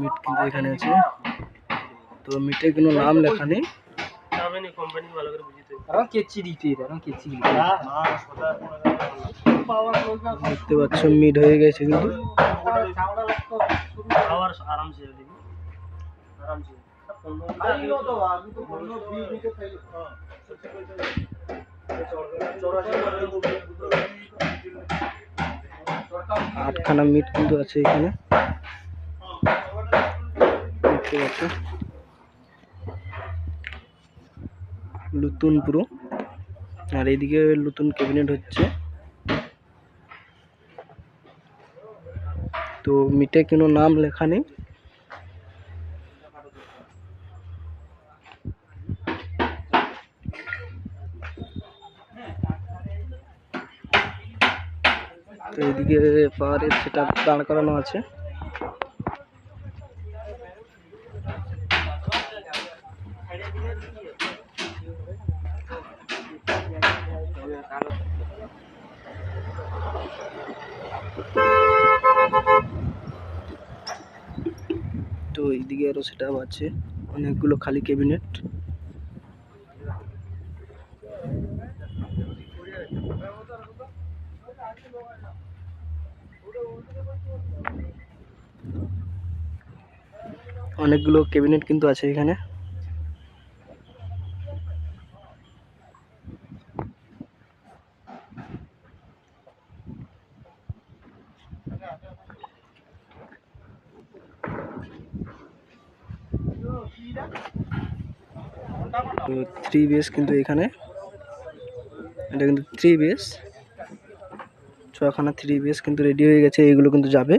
Meet কিন্তু এখানে আছে। তো মিটে কোনো নাম লেখা নেই। দেখতে পাচ্ছ মিট হয়ে গেছে কিন্তু। আটখানা মিট কিন্তু আছে এখানে। দেখতে পাচ্ছ। নতুন পুরো। আর এইদিকে নতুন ক্যাবিনেট হচ্ছে। তো মিটে কোনো নাম লেখা নেই। তো এদিকে পাওয়ারের সেটা দাঁড় করানো আছে। তো এইদিকে আরও সেটা আছে অনেকগুলো খালি ক্যাবিনেট অনেকগুলো ক্যাবিনেট কিন্তু আছে এখানে। তো থ্রি বেস কিন্তু এখানে। এটা কিন্তু থ্রি বেস ছখানা থ্রি বেস কিন্তু রেডি হয়ে গেছে এইগুলো কিন্তু যাবে।